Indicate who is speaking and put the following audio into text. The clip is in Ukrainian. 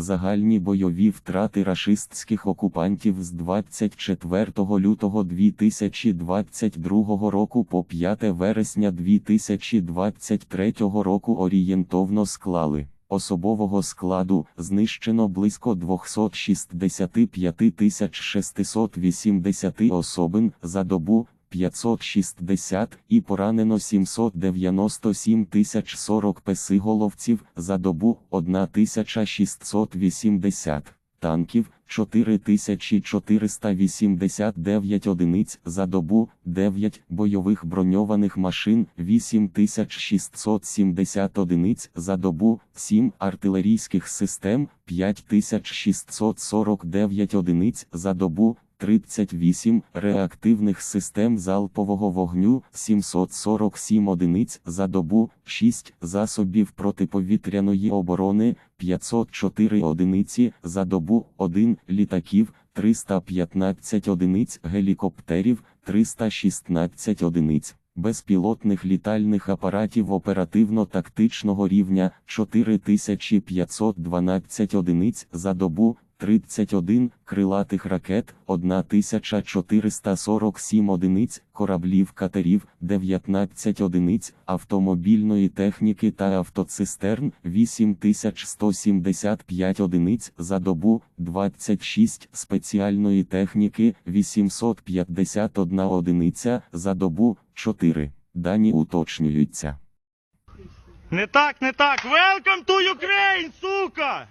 Speaker 1: Загальні бойові втрати рашистських окупантів з 24 лютого 2022 року по 5 вересня 2023 року орієнтовно склали. Особового складу знищено близько 265 680 особин за добу, 560 і поранено 797 040 песиголовців за добу 1680 танків 4489 одиниць за добу 9 бойових броньованих машин 8670 одиниць за добу 7 артилерійських систем 5649 одиниць за добу 38 реактивних систем залпового вогню 747 одиниць за добу, 6 засобів протиповітряної оборони 504 одиниці за добу, 1 літаків 315 одиниць гелікоптерів 316 одиниць. Безпілотних літальних апаратів оперативно-тактичного рівня 4512 одиниць за добу, 31 крилатих ракет, 1447 одиниць, кораблів катерів, 19 одиниць, автомобільної техніки та автоцистерн, 8175 одиниць за добу, 26 спеціальної техніки, 851 одиниця за добу, 4. Дані уточнюються.
Speaker 2: Не так, не так. Welcome to Ukraine, сука!